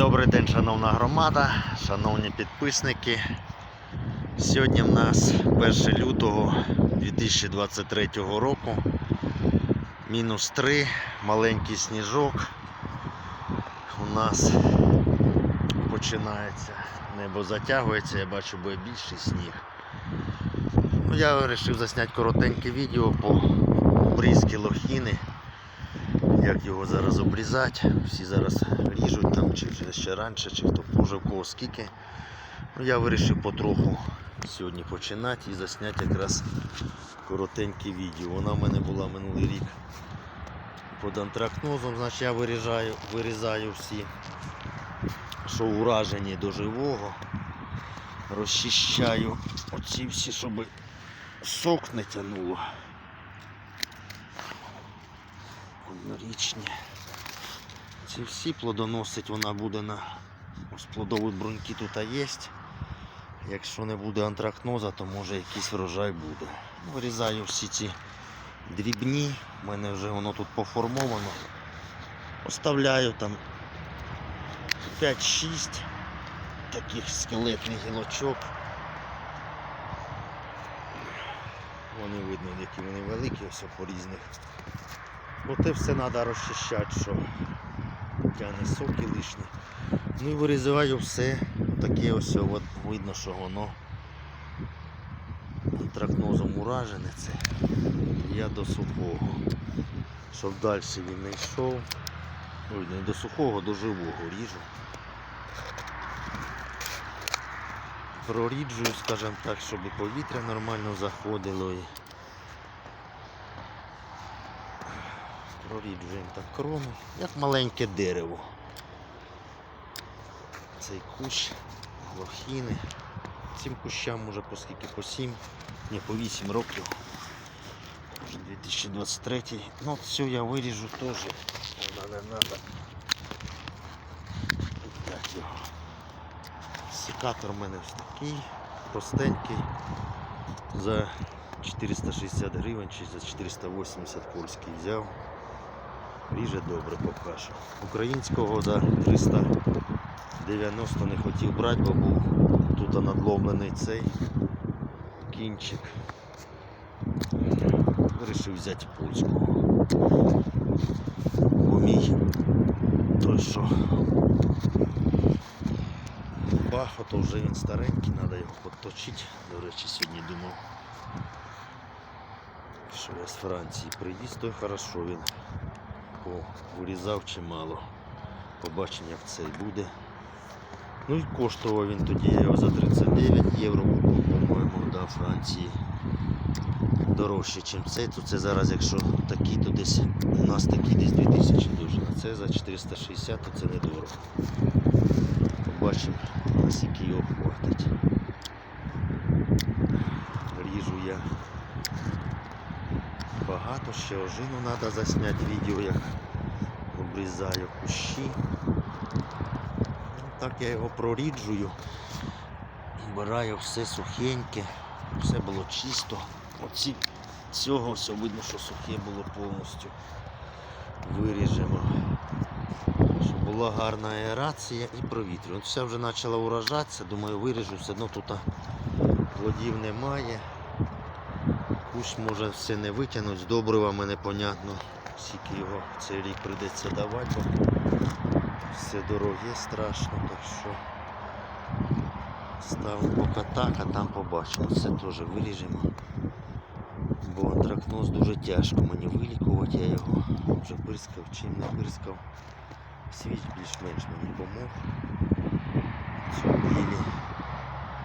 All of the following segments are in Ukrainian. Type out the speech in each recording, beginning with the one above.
Добрий день, шановна громада, шановні підписники. Сьогодні в нас 1 лютого 2023 року. Мінус 3, маленький сніжок. У нас починається. Небо затягується, я бачу буде більший сніг. Ну, я вирішив засняти коротеньке відео по обрізки лохіни як його зараз обрізати. Всі зараз ріжуть там, чи ще раніше, чи хто позже в кого скільки. Ну, я вирішив потроху сьогодні починати і засняти якраз коротеньке відео. Вона в мене була минулий рік під антракнозом, значить я вирізаю, вирізаю всі, що уражені до живого. Розчищаю оці всі, щоб сок не тянуло. Однорічні. Ці всі плодоносить вона буде на ось плодові бруньки тут є. Якщо не буде антракноза, то може якийсь врожай буде. Вирізаю всі ці дрібні, у мене вже воно тут поформовано. Оставляю там 5-6 таких скелетних гілочок. Вони видно, які вони великі, ось по різних. Оте все треба розчищати, що тягне соки лишні. Ну і вирізаю все. Таке ось от видно, що воно антракнозом уражене це. Я до сухого. Щоб далі він не йшов. Ой, не до сухого, до живого ріжу. Проріджую, скажімо так, щоб повітря нормально заходило. І... Проріджуємо так крону, як маленьке дерево. Цей кущ, лохіни. Цим кущам уже по скільки по 7, ні, по 8 років. Вже 2023. Ну все я виріжу теж. Не треба. Так його. Секатор у мене ось такий, простенький. За 460 гривень чи за 480 польський взяв. Ріже добре поки що. Українського за 390 не хотів брати, бо був тут надломлений цей кінчик. Вирішив взяти польського. Бо мій той що бафа, то вже він старенький, треба його підточити. До речі, сьогодні думав, що я з Франції приїзд, то хорошо він вирізав чимало. Побачимо як цей буде. Ну і коштував він тоді його за 39 євро по-моєму, да, Франції. Дорожче, ніж цей, то це зараз, якщо такий, то десь у нас такий десь 2000 дуже. А це за 460, то це недорого. Побачимо, наскільки його хватить. Ріжу я багато, ще ожину треба засняти відео, як обрізаю кущі. Ну, Так я його проріджую, вбираю все сухеньке, все було чисто. Оці цього все видно, що сухе було повністю. Виріжемо. Щоб була гарна аерація і провітрювання. Все вже почало уражатися, думаю, виріжу, все одно тут плодів немає. Кущ може все не витягнути, з добривами непонятно, скільки його цей рік прийдеться давати, бо все дороге страшно, так що ставимо поки так, а там побачимо. Це теж виріжемо. Бо антракноз дуже тяжко мені вилікувати, я його вже пирскав, чим не пирскав. Свіч більш-менш мені помог. Цьому білі.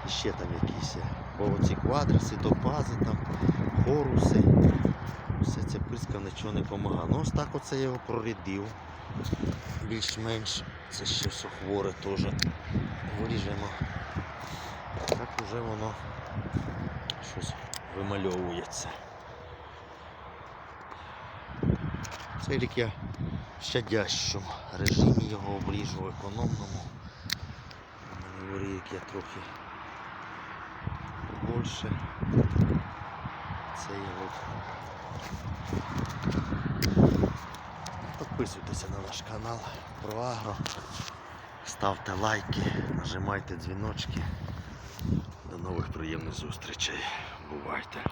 Ще там якісь. Бо оці квадриси, топази, там, хоруси. Все це пирскав нічого не допомагало. Ну ось так оце його прорядив. Більш-менш. Це ще все хворе теж. Виріжемо. Так уже воно щось вимальовується. Цей рік я в щадящому режимі його обріжу економному. Минулий рік я трохи більше. Це його. Підписуйтеся на наш канал про агро. Ставте лайки, нажимайте дзвіночки. До нових приємних зустрічей. Бувайте!